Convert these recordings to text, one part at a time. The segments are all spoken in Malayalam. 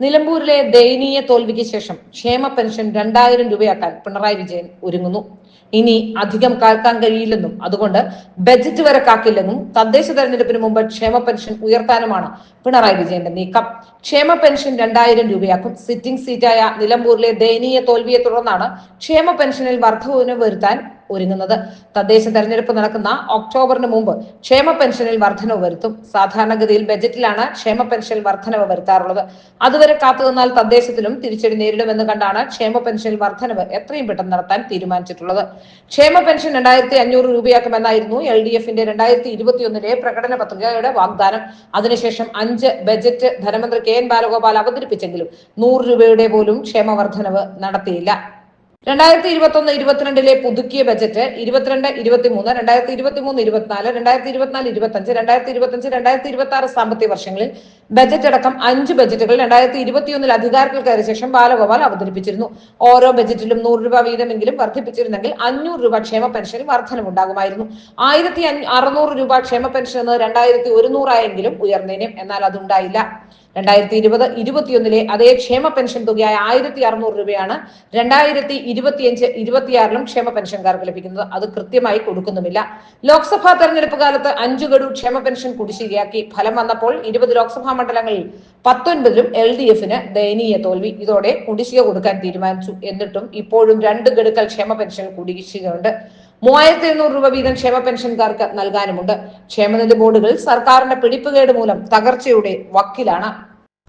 നിലമ്പൂരിലെ ദയനീയ തോൽവിക്ക് ശേഷം ക്ഷേമ പെൻഷൻ രണ്ടായിരം രൂപയാക്കാൻ പിണറായി വിജയൻ ഒരുങ്ങുന്നു. ഇനി അധികം കാക്കാൻ കഴിയില്ലെന്നും അതുകൊണ്ട് ബജറ്റ് വരെ കാക്കില്ലെന്നും തദ്ദേശ തെരഞ്ഞെടുപ്പിന് മുമ്പ് ക്ഷേമ പെൻഷൻ ഉയർത്താനുമാണ് പിണറായി വിജയന്റെ നീക്കം. ക്ഷേമ പെൻഷൻ രണ്ടായിരം രൂപയാക്കും. സിറ്റിംഗ് സീറ്റായ നിലമ്പൂരിലെ ദയനീയ തോൽവിയെ തുടർന്നാണ് ക്ഷേമ പെൻഷനിൽ വർധനവ് വരുത്താൻ ഒരുങ്ങുന്നത്. തദ്ദേശ തെരഞ്ഞെടുപ്പ് നടക്കുന്ന ഒക്ടോബറിന് മുമ്പ് ക്ഷേമ പെൻഷനിൽ വർധനവ് വരുത്തും. സാധാരണഗതിയിൽ ബജറ്റിലാണ് ക്ഷേമ പെൻഷനിൽ വർധനവ് വരുത്താറുള്ളത്. അതുവരെ കാത്തുനിന്നാൽ തദ്ദേശത്തിലും തിരിച്ചടി നേരിടുമെന്ന് കണ്ടാണ് ക്ഷേമ പെൻഷനിൽ വർധനവ് എത്രയും പെട്ടെന്ന് നടത്താൻ തീരുമാനിച്ചിട്ടുള്ളത്. ക്ഷേമ പെൻഷൻ രണ്ടായിരത്തി അഞ്ഞൂറ് രൂപയാക്കുമെന്നായിരുന്നു എൽ ഡി എഫിന്റെ രണ്ടായിരത്തി ഇരുപത്തിയൊന്നിലെ പ്രകടന പത്രികയുടെ വാഗ്ദാനം. അതിനുശേഷം അഞ്ച് ബജറ്റ് ധനമന്ത്രി കെ എൻ ബാലഗോപാൽ അവതരിപ്പിച്ചെങ്കിലും നൂറ് രൂപയുടെ പോലും ക്ഷേമവർദ്ധനവ് നടത്തിയില്ല. രണ്ടായിരത്തി ഇരുപത്തി ഒന്ന് ഇരുപത്തിരണ്ടിലെ പുതുക്കിയ ബജറ്റ് ഇരുപത്തിരണ്ട് ഇരുപത്തിമൂന്ന് രണ്ടായിരത്തി ഇരുപത്തിമൂന്ന് ഇരുപത്തിനാല് രണ്ടായിരത്തി ഇരുപത്തിനാല് ഇരുപത്തഞ്ച് രണ്ടായിരത്തി ഇരുപത്തഞ്ച് രണ്ടായിരത്തി ഇരുപത്തി ആറ് സാമ്പത്തിക വർഷങ്ങളിൽ ബജറ്റ് അടക്കം അഞ്ച് ബജറ്റുകൾ രണ്ടായിരത്തി ഇരുപത്തിയൊന്നിൽ അധികാരത്തിൽ കയറിയ ശേഷം ബാലഗോപാൽ അവതരിപ്പിച്ചിരുന്നു. ഓരോ ബജറ്റിലും നൂറ് രൂപ വീതമെങ്കിലും വർദ്ധിപ്പിച്ചിരുന്നെങ്കിൽ അഞ്ഞൂറ് രൂപ ക്ഷേമ പെൻഷനിൽ വർധനമുണ്ടാകുമായിരുന്നു. ആയിരത്തി അറുന്നൂറ് രൂപ ക്ഷേമ പെൻഷൻ എന്നത് രണ്ടായിരത്തി ഒരുന്നൂറായെങ്കിലും ഉയർന്നേനും എന്നാൽ അതുണ്ടായില്ല. രണ്ടായിരത്തി ഇരുപത് ഇരുപത്തിയൊന്നിലെ അതേ ക്ഷേമ പെൻഷൻ തുകയായ ആയിരത്തി അറുന്നൂറ് രൂപയാണ് രണ്ടായിരത്തി ഇരുപത്തിയഞ്ച് ഇരുപത്തിയാറിലും ക്ഷേമ പെൻഷൻകാർക്ക് ലഭിക്കുന്നത്. അത് കൃത്യമായി കൊടുക്കുന്നുമില്ല. ലോക്സഭാ തെരഞ്ഞെടുപ്പ് കാലത്ത് അഞ്ചു ഗഡു ക്ഷേമ പെൻഷൻ കുടിശ്ശികയാക്കി ഫലം വന്നപ്പോൾ ഇരുപത് ലോക്സഭാ മണ്ഡലങ്ങളിൽ പത്തൊൻപതിലും എൽ ഡി എഫിന് ദയനീയ തോൽവി. ഇതോടെ കുടിശ്ശിക കൊടുക്കാൻ തീരുമാനിച്ചു. എന്നിട്ടും ഇപ്പോഴും രണ്ട് ഗഡുക്കൾ ക്ഷേമ പെൻഷൻ കുടിശ്ശികയുണ്ട്. മൂവായിരത്തി എഴുന്നൂറ് രൂപ വീതം ക്ഷേമ പെൻഷൻകാർക്ക് നൽകാനുമുണ്ട്. ക്ഷേമനിധി ബോർഡുകൾ സർക്കാരിന്റെ പിടിപ്പുകേട് മൂലം തകർച്ചയുടെ വക്കിലാണ്.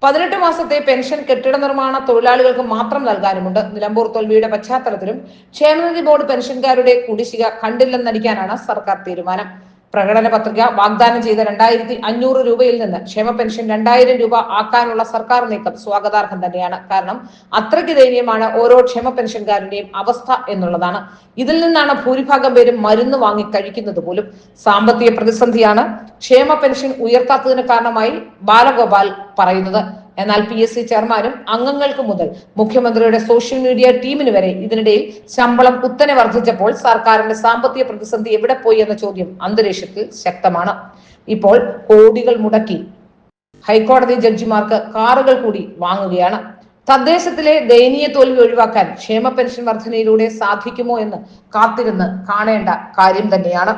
പതിനെട്ട് മാസത്തെ പെൻഷൻ കെട്ടിട നിർമ്മാണ തൊഴിലാളികൾക്ക് മാത്രം നൽകാനുമുണ്ട്. നിലമ്പൂർ തോൽവിയുടെ പശ്ചാത്തലത്തിലും ക്ഷേമനിധി ബോർഡ് പെൻഷൻകാരുടെ കുടിശ്ശിക കണ്ടില്ലെന്നടിക്കാനാണ് സർക്കാർ തീരുമാനം. പ്രകടന പത്രിക വാഗ്ദാനം ചെയ്ത രണ്ടായിരത്തി അഞ്ഞൂറ് രൂപയിൽ നിന്ന് ക്ഷേമ പെൻഷൻ രണ്ടായിരം രൂപ ആക്കാനുള്ള സർക്കാർ നീക്കം സ്വാഗതാർഹം തന്നെയാണ്. കാരണം അത്രയ്ക്ക് ദയനീയമാണ് ഓരോ ക്ഷേമ പെൻഷൻകാരന്റെയും അവസ്ഥ എന്നുള്ളതാണ്. ഇതിൽ നിന്നാണ് ഭൂരിഭാഗം പേരും മരുന്ന് വാങ്ങി കഴിക്കുന്നത് പോലും. സാമ്പത്തിക പ്രതിസന്ധിയാണ് ക്ഷേമ പെൻഷൻ ഉയർത്താത്തതിന് കാരണമായി ബാലഗോപാൽ പറയുന്നത്. എന്നാൽ പി എസ് സി ചെയർമാനും അംഗങ്ങൾക്ക് മുതൽ മുഖ്യമന്ത്രിയുടെ സോഷ്യൽ മീഡിയ ടീമിന് വരെ ഇതിനിടയിൽ ശമ്പളം കുത്തനെ വർദ്ധിച്ചപ്പോൾ സർക്കാരിന്റെ സാമ്പത്തിക പ്രതിസന്ധി എവിടെ പോയി എന്ന ചോദ്യം അന്തരീക്ഷത്തിൽ ശക്തമാണ്. ഇപ്പോൾ കോടികൾ മുടക്കി ഹൈക്കോടതി ജഡ്ജിമാർക്ക് കാറുകൾ കൂടി വാങ്ങുകയാണ്. തദ്ദേശത്തിലെ ദയനീയ തോൽവി ഒഴിവാക്കാൻ ക്ഷേമ പെൻഷൻ വർധനയിലൂടെ സാധിക്കുമോ എന്ന് കാത്തിരുന്ന് കാണേണ്ട കാര്യം തന്നെയാണ്.